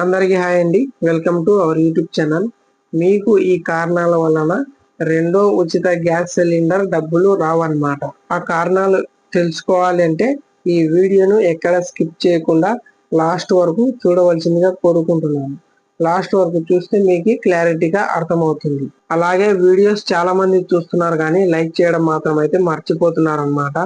అందరికీ హాయ్ అండి. Welcome to our YouTube channel. మీకు ఈ కారణాల వలన రెండో ఉచిత గ్యాస్ సిలిండర్ డబ్బులు రావన్నమాట. ఆ కారణాలు తెలుసుకోవాలి అంటే ఈ వీడియోను ఎక్కడ స్కిప్ చేయకుండా లాస్ట్ వరకు చూడవలసిందిగా కోరుకుంటున్నాను. లాస్ట్ వరకు చూస్తే మీకు క్లారిటీగా అర్థమవుతుంది. అలాగే వీడియోస్ చాలా మంది చూస్తున్నారు కానీ లైక్ చేయడం మాత్రం అయితే మర్చిపోతున్నారు అనమాట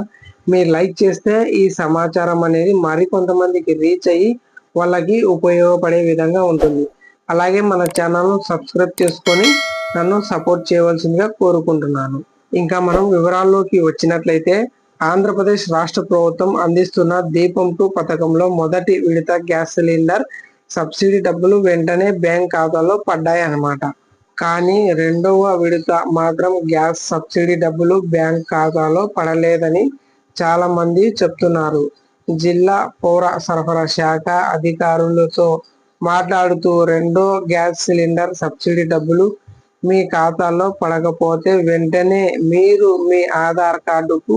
మీరు లైక్ చేస్తే ఈ సమాచారం అనేది మరి కొంతమందికి రీచ్ అయ్యి వాళ్ళకి ఉపయోగపడే విధంగా ఉంటుంది. అలాగే మన ఛానల్ను సబ్స్క్రైబ్ చేసుకొని నన్ను సపోర్ట్ చేయవలసిందిగా కోరుకుంటున్నాను. ఇంకా మనం వివరాల్లోకి వచ్చినట్లయితే ఆంధ్రప్రదేశ్ రాష్ట్ర ప్రభుత్వం అందిస్తున్న దీపం టూ పథకంలో మొదటి విడత గ్యాస్ సిలిండర్ సబ్సిడీ డబ్బులు వెంటనే బ్యాంక్ ఖాతాలో పడ్డాయన్నమాట. కానీ రెండవ విడత మాత్రం గ్యాస్ సబ్సిడీ డబ్బులు బ్యాంక్ ఖాతాలో పడలేదని చాలా మంది చెప్తున్నారు. జిల్లా పౌర సరఫరా శాఖ అధికారులతో మాట్లాడుతూ రెండో గ్యాస్ సిలిండర్ సబ్సిడీ డబ్బులు మీ ఖాతాలో పడకపోతే వెంటనే మీరు మీ ఆధార్ కార్డుకు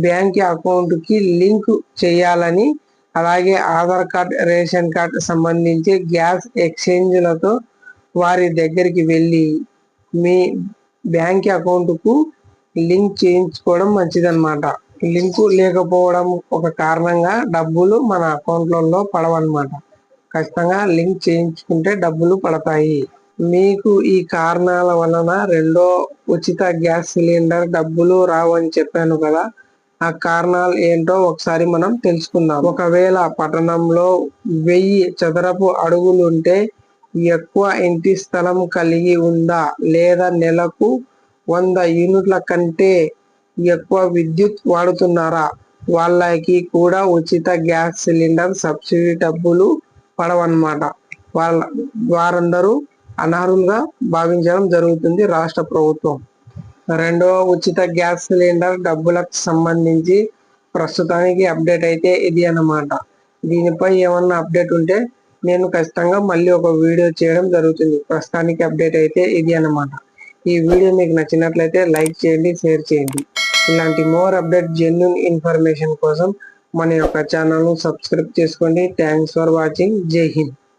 బ్యాంక్ అకౌంట్కి లింక్ చేయాలని అలాగే ఆధార్ కార్డ్ రేషన్ కార్డ్ సంబంధించి గ్యాస్ ఎక్స్చేంజ్లతో వారి దగ్గరికి వెళ్ళి మీ బ్యాంక్ అకౌంట్కు లింక్ చేయించుకోవడం మంచిదన్నమాట. లింకు లేకపోవడం ఒక కారణంగా డబ్బులు మన అకౌంట్లలో పడవన్నమాట. ఖచ్చితంగా లింక్ చేయించుకుంటే డబ్బులు పడతాయి. మీకు ఈ కారణాల వలన రెండో ఉచిత గ్యాస్ సిలిండర్ డబ్బులు రావని చెప్పాను కదా ఆ కారణాలు ఏంటో ఒకసారి మనం తెలుసుకుందాం. ఒకవేళ పట్టణంలో వెయ్యి చదరపు అడుగులుంటే ఎక్కువ ఇంటి స్థలం కలిగి ఉందా? లేదా నెలకు వంద యూనిట్ల కంటే ఎక్కువ విద్యుత్ వాడుతున్నారా? వాళ్ళకి కూడా ఉచిత గ్యాస్ సిలిండర్ సబ్సిడీ డబ్బులు పడవన్నమాట. వాళ్ళ వారందరూ అనర్హులుగా భావించడం జరుగుతుంది రాష్ట్ర ప్రభుత్వం. రెండవ ఉచిత గ్యాస్ సిలిండర్ డబ్బులకు సంబంధించి ప్రస్తుతానికి అప్డేట్ అయితే ఇది అన్నమాట. దీనిపై ఏమన్నా అప్డేట్ ఉంటే నేను ఖచ్చితంగా మళ్ళీ ఒక వీడియో చేయడం జరుగుతుంది. ప్రస్తుతానికి అప్డేట్ అయితే ఇది అన్నమాట. ఈ వీడియో మీకు నచ్చినట్లయితే లైక్ చేయండి షేర్ చేయండి. ఇలాంటి మోర్ అప్డేట్ జెన్యున్ ఇన్ఫర్మేషన్ కోసం మన యొక్క ఛానల్ను సబ్స్క్రైబ్ చేసుకోండి. థ్యాంక్స్ ఫర్ వాచింగ్ జై హింద్